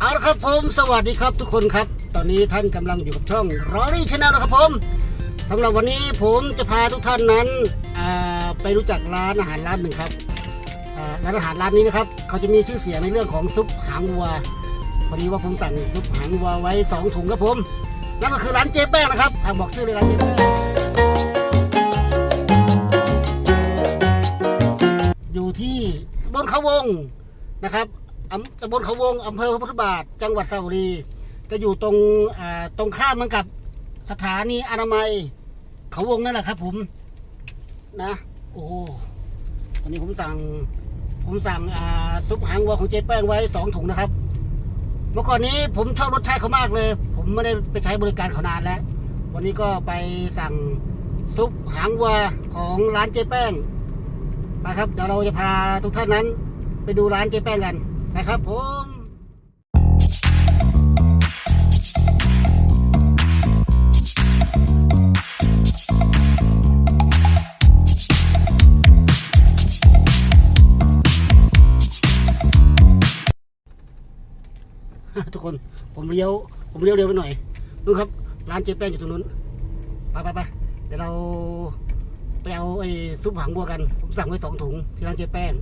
เอาละครับผมสวัสดีครับทุกคนครับ ตอนนี้ท่านกำลังอยู่กับช่องรอรี่ชาแนลนะครับผมสำหรับวันนี้ผมจะพาทุกท่านนั้นไปรู้จักร้านอาหารร้านหนึ่งครับร้านอาหารร้านนี้นะครับเขาจะมีชื่อเสียงในเรื่องของซุปหางวัวพอดีว่าผมสั่งซุปหางวัวไว้สองถุงครับผมนั่นก็คือร้านเจ๊แป้งนะครับอบอกชื่อเลยร้านเจ๊แป้งอยู่ที่บนเขาวงนะครับ อำตำบลเขาวงอำเภอพระพุทธบาท จังหวัดสระบุรี จะอยู่ตรงอ่าตรงข้ามมันกับสถานีอนามัย เขาวงนั่นแหละครับ ผม นะ โอ้โหวันนี้ผมสั่ง ผมสั่งอ่าซุปหางวัวของเจ๊แป้งไว้สองถุงนะครับ เมื่อก่อนนี้ผมชอบรสชาติเขามากเลย ผมไม่ได้ไปใช้บริการเขานานแล้ว วันนี้ก็ไปสั่งซุปหางวัวของร้านเจ๊แป้งไปครับเดี๋ยวเราจะพาทุกท่านนั้น ไปดูร้านเจ๊แป้งกัน นะครับผมทุกคนผมเลี้ยว ผมเลี้ยวเร็วไปหน่อยนู่ครับ ร้านเจ๊แป้งอยู่ตรงนู้นไปไปไปเดี๋ยวเราไปเอาไอ้ซุปหางบัวกัน ผมสั่งไว้สองถุงที่ร้านเจ๊แป้ง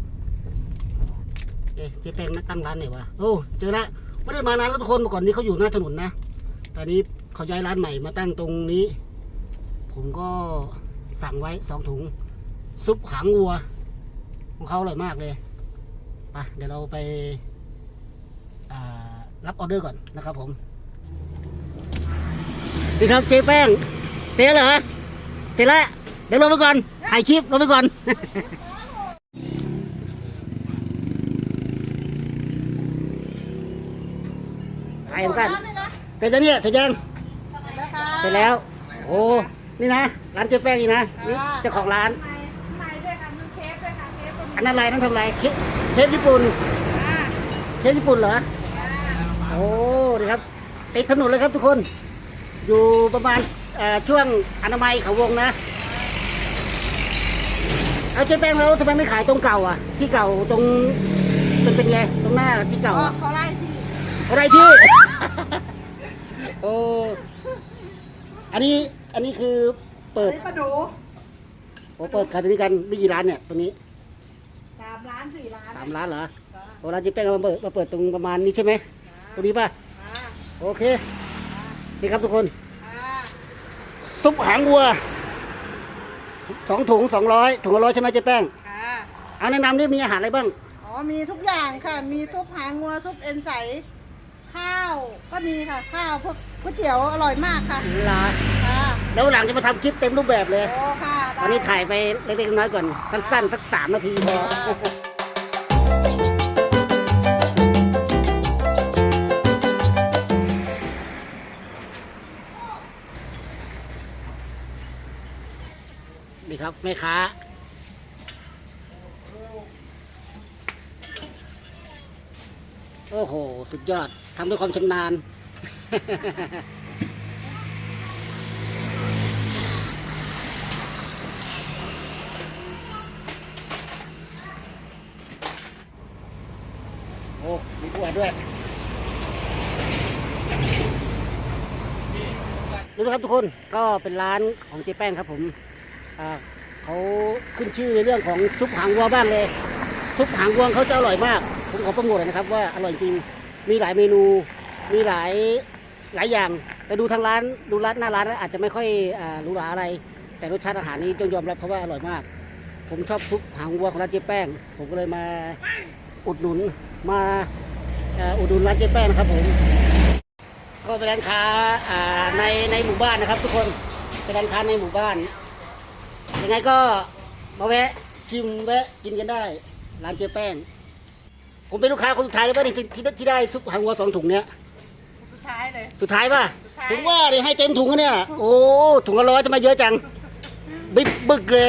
เอ๊ะเจ๊แป้งตั้งร้านไหนวะโอ้เจอละไม่ได้มานานแล้วทุกคนเมื่อก่อนนี้เขาอยู่หน้าถนนนะตอนนี้เขาย้ายร้านใหม่มาตั้งตรงนี้ ผมก็สั่งไว้สองถุง ซุปหางวัว ของเขาอร่อยมากเลยไปเดี๋ยวเราไปรับออเดอร์ก่อนนะครับผมนี่ครับเจ๊แป้งเจแล้วเหรอเจแล้วเดี๋ยวลงไปก่อนถ่ายคลิปลงไปก่อน ถ่ายสั้นเสร็จแล้วเนี่ยเสร็จยังเสร็จแล้ว โอ้นี่นะร้านเจ๊แป้งนี่นะนี่เจ้าของร้านในในด้วยค่ะมีเค้กด้วยค่ะเค้กเป็นอันนั้นอะไรนั่นทำอะไรเค้กเค้กญี่ปุ่นอ่าเค้กญี่ปุ่นเหรอโอ้ดีครับติดถนนเลยครับทุกคน อยู่ประมาณเอ่อช่วงอนามัยเขาวงนะเอาเจ๊แป้งแล้วทำไมไม่ขายตรงเก่าอะ ที่เก่าตรงเป็นเป็นไงตรงหน้าที่เก่าอ๋ออะเขาไล่ที่อะไรที่ โอ้ อันนี้ อันนี้คือเปิด นี่ปลาดูโอ้เปิดขายที่นี่กันไม่กี่ร้านเนี่ยตรงนี้สามล้านสี่ล้านสามร้านเหรอโอ้ร้านเจ๊แป้งเอามาเปิดมาเปิดตรงประมาณนี้ใช่ไหมตรงนี้ป่ะ อ่าโอเค นี่ครับทุกคน อ่าซุปหางวัวสองถุงสองร้อยถุงละร้อยใช่ไหมเจ๊แป้งค่ะเอาแนะนำดิมีอาหารอะไรบ้าง อ๋อมีทุกอย่างค่ะ มีซุปหางงัวซุปเอ็นใส ข้าว ก็มีค่ะข้าวพวกก๋วยเตี๋ยวอร่อยมากค่ะลาค่ะแล้วหลังจะมาทำคลิปเต็มรูปแบบเลย โอ้ค่ะได้วันนี้ถ่ายไปเล็กๆน้อยๆก่อน สั้นๆสักสามนาทีพอนี่ครับแม่ค้า โอ้โห สุดยอดทำด้วยความชำนาญ โอ้ มีกล้วยด้วยดูนะครับทุกคนก็เป็นร้านของเจ๊แป้งครับผมเขาขึ้นชื่อในเรื่องของซุปหางวัวบ้างเลย ซุปหางวัวเขาจะอร่อยมาก ผมขอโปรโมทเลยนะครับว่าอร่อยจริง มีหลายเมนู มีหลายหลายอย่าง แต่ดูทางร้านดูร้านหน้าร้านแล้วอาจจะไม่ค่อยอ่าหรูหราอะไร แต่รสชาติอาหารนี้ต้องยอมรับเพราะว่าอร่อยมาก ผมชอบซุปหางวัวของร้านเจ๊แป้ง ผมก็เลยมาอุดหนุนมาเอ่ออุดหนุนร้านเจ๊แป้งนะครับผม ก็เป็นร้านค้าอ่าในในหมู่บ้านนะครับ ทุกคนเป็นร้านค้าในหมู่บ้าน ยังไงก็มาแวะชิมแวะกินกันได้ ร้านเจ๊แป้ง ผมเป็นลูกค้าคนสุดท้ายเลยป่ะนี่ที่ที่ที่ได้ซุปหางวัวสองถุงเนี้ยสุดท้ายเลย สุดท้ายป่ะสุดท้าย ถึงว่าเลยให้เต็มถุงอะเนี่ย โอ้ถุงละร้อยจะมาเยอะจัง บิ๊กบึกเลย